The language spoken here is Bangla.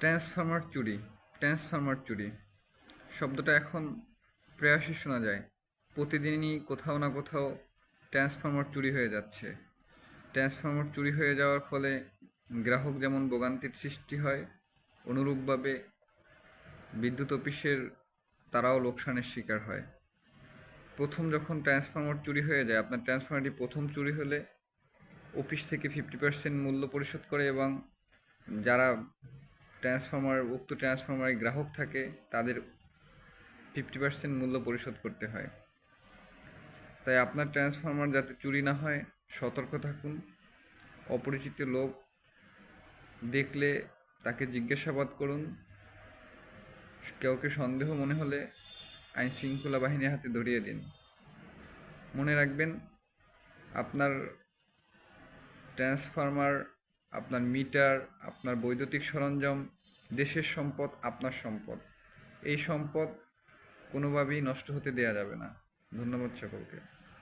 ট্রান্সফরমার চুরি ট্রান্সফরমার চুরি। শব্দটা এখন প্রায়শই শোনা যায়। প্রতিদিনই কোথাও না কোথাও ট্রান্সফরমার চুরি হয়ে যাচ্ছে। ট্রান্সফরমার চুরি হয়ে যাওয়ার ফলে গ্রাহক যেমন ভোগান্তির সৃষ্টি হয়, অনুরূপভাবে বিদ্যুৎ অফিসের তারাও লোকসানের শিকার হয়। প্রথম যখন ট্রান্সফরমার চুরি হয়ে যায়, আপনার ট্রান্সফরমারটি প্রথম চুরি হলে অফিস থেকে ফিফটি পার্সেন্ট মূল্য পরিশোধ করে এবং যারা ট্রান্সফরমার উক্ত ট্রান্সফরমারের গ্রাহক থাকে, তাদের ফিফটি পার্সেন্ট মূল্য পরিশোধ করতে হয়। তাই আপনার ট্রান্সফর্মার যাতে চুরি না হয়, সতর্ক থাকুন। অপরিচিত লোক দেখলে তাকে জিজ্ঞাসাবাদ করুন। কাউকে সন্দেহ মনে হলে আইন শৃঙ্খলা বাহিনীর হাতে ধরিয়ে দিন। মনে রাখবেন, আপনার ট্রান্সফরমার আপনার মিটার, আপনার বৈদ্যুতিক সরঞ্জাম, দেশের সম্পদ, আপনার সম্পদ। এই সম্পদ কোনোভাবেই নষ্ট হতে দেওয়া যাবে না। ধন্যবাদ সকলকে।